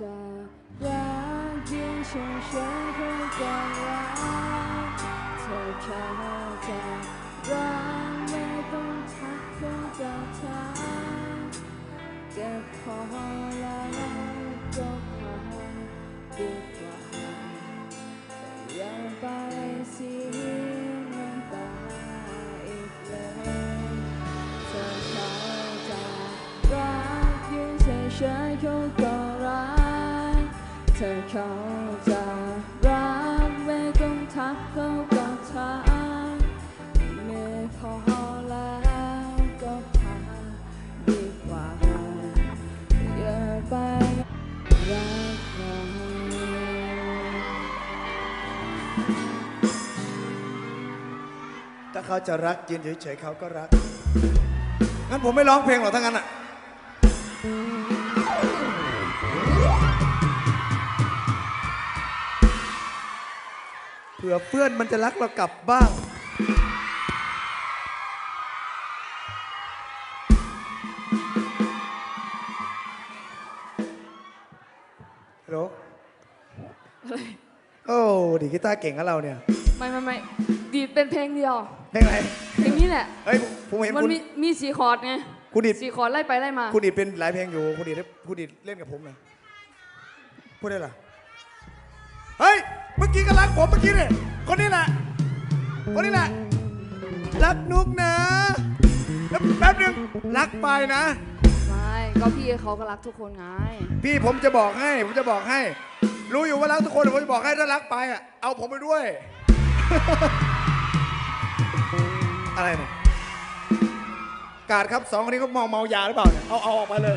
จะรักยืนเฉยๆเขาก็รักเธอเขาจะรักไม่ต้องทักเขาก็ทักก็พอแล้วก็พอดีกว่าแต่อย่าไปเสียน้ำตาอีกเลยเธอเขาจะรักยืนเฉยๆเขาก็ ธอเขาจะรักไม่ต้องทักเขาก็ทักไม่พอแล้วก็พาดีกว่าอย่าไปรักใครถ้าเขาจะรักยืนเฉยๆเขาก็รัก งั้นผมไม่ร้องเพลงหรอกทั้งนั้นอะ เผื่อเพื่อนมันจะรักเรากลับบ้าง ฮัลโหลโอ้ดีดกีตาร์เก่งกับเราเนี่ย ไม่ไม่ไม่ดีดเป็นเพลงเดียว เพลงอะไรเพลงนี้แหละ เฮ้ยผมเห็นมันคุณมีมีสีคอร์ดไงคุณดิดสีคอร์ดไล่ไปไล่มา คุณดิดเป็นหลายเพลงอยู่คุณดิดคุณดิดเล่นกับผมหน่อยพูดได้เหรอ เฮ้ย เมื่อกี้ก็รักผมเมื่อกี้เนี่ยคนนี้แหละ คนนี้แหละ รักนุกนะ แล้วแป๊บหนึงรักไปนะ ไม่ก็พี่เขาก็รักทุกคนไง พี่ผมจะบอกให้ ผมจะบอกให้ รู้อยู่ว่ารักทุกคนแต่ผมจะบอกให้ถ้ารักไปอะเอาผมไปด้วย อะไรเนี่ยกาดครับสองคนนี้เขาเมาเมายาหรือเปล่าเนี่ยเอาเอาออกไปเลย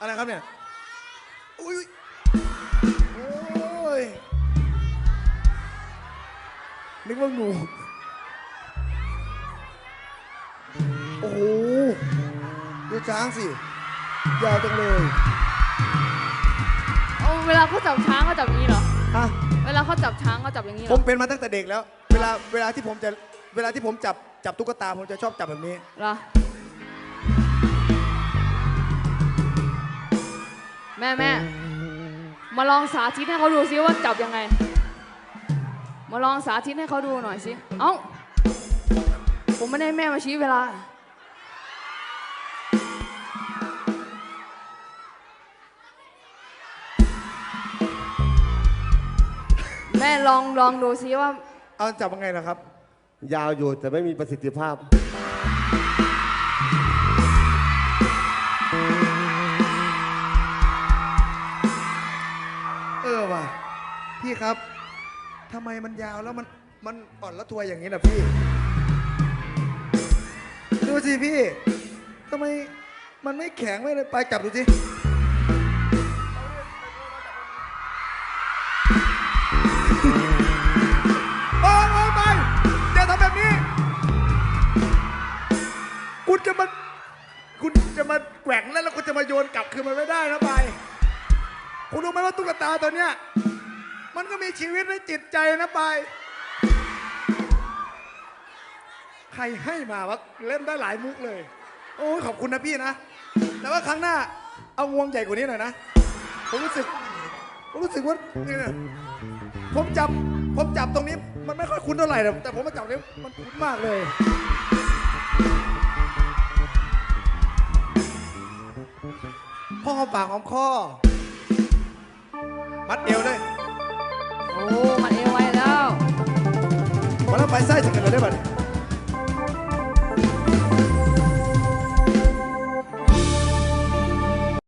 อะไรครับเนี่ย อุ้ยโอ้ยนึกว่างู โอ้โหดูช้างสิ ยาวจังเลยเอาเวลาเขาจับช้างเขาจับอย่างนี้เหรอ ฮะเวลาเขาจับช้างเขาจับอย่างนี้เหผรอมเป็นมาตั้งแต่เด็กแล้ว เวลาเวลาที่ผมจะเวลาที่ผมจับจับตุ๊กตาผมจะชอบจับแบบนี้ เหรอ แม่แม่มาลองสาธิตให้เขาดูซิว่าจับยังไง มาลองสาธิตให้เขาดูหน่อยสิ เอ้า ผมไม่ได้ให้แม่มาชี้เวลา แม่ลองลองดูซิว่า เอาจับยังไงนะครับ ยาวอยู่แต่ไม่มีประสิทธิภาพ ครับทำไมมันยาวแล้วมันมันอ่อนละทวยอย่างนี้ล่ะพี่ ดูสิพี่ทำไมมันไม่แข็งไม่เลยไปจับดูสิโอ้ยโอ้ไปอย่าทำแบบนี้ คุณจะมาคุณจะมาแกว่งแล้วแล้วคุณจะมาโยนกลับคือมันไม่ได้นะไป คุณรู้ไหมว่าตุ๊กตาตัวเนี้ย มันก็มีชีวิตและจิตใจนะไป ใครให้มาวะเล่นได้หลายมุกเลย โอ้ยขอบคุณนะพี่นะ แต่ว่าครั้งหน้า เอางวงใหญ่กว่านี้หน่อยนะ ผมรู้สึก ผมรู้สึกว่าเนี่นะผมจับ ผมจับตรงนี้ มันไม่ค่อยคุ้นเท่าไหร่หรอกแต่ผมมาจับตรงนี้มันคุ้นมากเลย พ่อหอมปากหอมคอ มัดเอวเลย โอ้ มันเอวไว้แล้ว มาแล้วไปไส้ถึงกันเลยได้ป่ะเนี่ย